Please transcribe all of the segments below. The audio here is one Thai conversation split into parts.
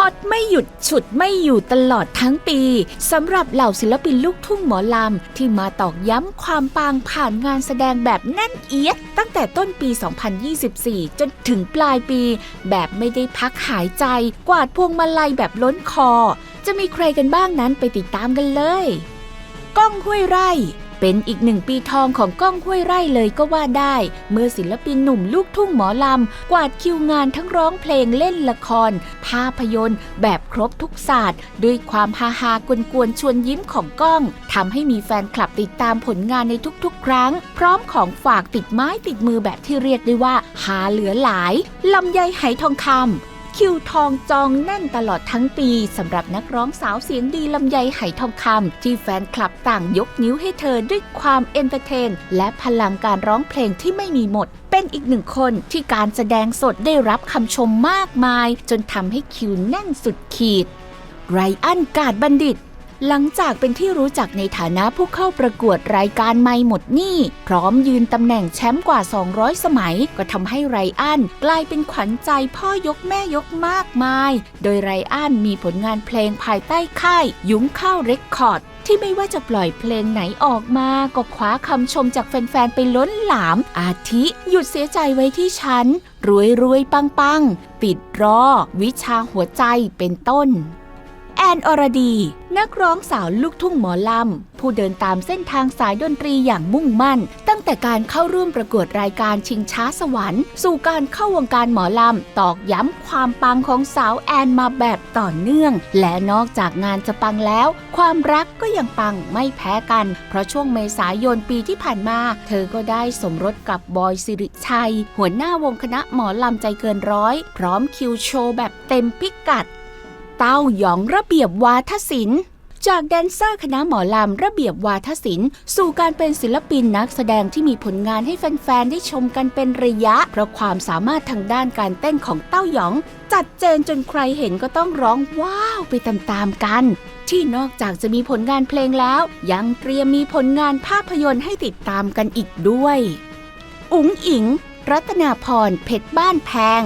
ฮอตไม่หยุดฉุดไม่อยู่ตลอดทั้งปีสำหรับเหล่าศิลปินลูกทุ่งหมอลำ ที่มาตอกย้ำความปังผ่านงานแสดงแบบแน่นเอียด ตั้งแต่ต้นปี 2024 จนถึงปลายปี แบบไม่ได้พักหายใจ กวาดพวงมาลัยแบบล้นคอ จะมีใครกันบ้างนั้นไปติดตามกันเลย ก้องห้วยไร่ เป็นอีกหนึ่งปีทองของก้องห้วยไร่เลยก็ว่าได้ เมื่อศิลปินหนุ่มลูกทุ่งหมอลำ กวาดคิวงานทั้งร้องเพลงเล่นละคร ภาพยนตร์ แบบครบทุกศาสตร์ ด้วยความฮาฮากวนๆชวนยิ้มของก้องทำให้มีแฟนคลับติดตามผลงานในทุกๆ ครั้ง พร้อมของฝากติดไม้ติดมือแบบที่เรียกได้ว่าหาเหลือหลายลำไยไหทองคำ คิวทองจองแน่นตลอดทั้งปีสำหรับนักร้องสาวเสียงดีลำไยไหทองคำที่แฟนคลับต่างยกนิ้วให้เธอด้วยความเอนเตอร์เทน และพลังการร้องเพลงที่ไม่มีหมด เป็นอีกหนึ่งคนที่การแสดงสดได้รับคำชมมากมาย จนทำให้คิวแน่นสุดขีดไรอันกาดบัณฑิต หลังจากเป็นที่รู้จักในฐานะผู้เข้าประกวดรายการไม่หมดหนี้พร้อมยืนตำแหน่งแชมป์กว่า 200 สมัย ก็ทำให้ไรอันกลายเป็นขวัญใจพ่อยกแม่ยกมากมาย โดยไรอันมีผลงานเพลงภายใต้ค่าย ยุ้งข้าวเรคคอร์ดที่ไม่ว่าจะปล่อยเพลงไหนออกมา ก็คว้าคำชมจากแฟน ๆ ไปล้นหลาม อาทิ หยุดเสียใจไว้ที่ฉัน รวยรวยปังปัง ปิดรอ วิชาหัวใจเป็นต้น อนอรดี นักร้องสาวลูกทุ่งหมอลำ ผู้เดินตามเส้นทางสายดนตรีอย่างมุ่งมั่น ตั้งแต่การเข้าร่วมประกวดรายการชิงช้าสวรรค์ สู่การเข้าวงการหมอลำ ตอกย้ำความปังของสาวแอนมาแบบต่อเนื่อง และนอกจากงานจะปังแล้ว ความรักก็ยังปังไม่แพ้กัน เพราะช่วงเมษายนปีที่ผ่านมา เธอก็ได้สมรสกับบอยสิริชัย หัวหน้าวงคณะหมอลำใจเกินร้อย พร้อมคิวโชว์แบบเต็มพิกัด เต้าหยองระเบียบวาทศิลป์จากแดนเซอร์คณะหมอลำระเบียบวาทศิลป์สู่การเป็นศิลปินนักแสดงที่มีผลงานให้แฟน ๆ ได้ชมกันเป็นระยะ เพราะความสามารถทางด้านการเต้นของเต้าหยอง จัดเจนจนใครเห็นก็ต้องร้องว้าวไปตามๆกัน ที่นอกจากจะมีผลงานเพลงแล้ว ยังเตรียมมีผลงานภาพยนตร์ให้ติดตามกันอีกด้วย อุ๋งอิง รัตนาพรเพชรบ้านแพง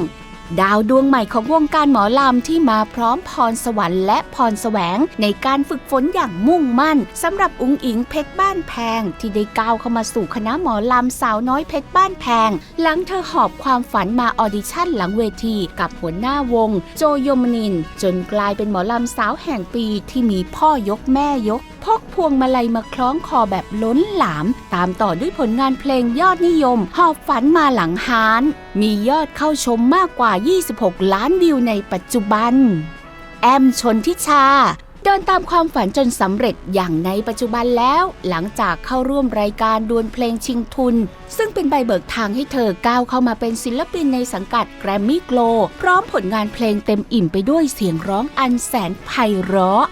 ดาวดวงใหม่ของวงการหมอลำที่มาพร้อมพรสวรรค์และพรแสวง ในการฝึกฝนอย่างมุ่งมั่นสำหรับอุงอิงเพชรบ้านแพง ที่ได้ก้าวเข้ามาสู่คณะหมอลำสาวน้อยเพชรบ้านแพง หลังเธอหอบความฝันมาออดิชั่นหลังเวทีกับหัวหน้าวง โจโยมนิน จนกลายเป็นหมอลำสาวแห่งปีที่มีพ่อยกแม่ยกพกพวงมาลัยมาคล้องคอแบบล้นหลาม ตามต่อด้วยผลงานเพลงยอดนิยม หอบฝันมาหลังฮาน มียอดเข้าชมมากกว่า 26 ล้านวิวในปัจจุบัน แอมชนทิชาเดินตามความฝันจนสำเร็จอย่างในปัจจุบันแล้ว หลังจากเข้าร่วมรายการดวลเพลงชิงทุน ซึ่งเป็นใบเบิกทางให้เธอก้าวเข้ามาเป็นศิลปินในสังกัดแกรมมี่โกลพร้อมผลงานเพลงเต็มอิ่มไปด้วยเสียงร้องอันแสนไพเราะ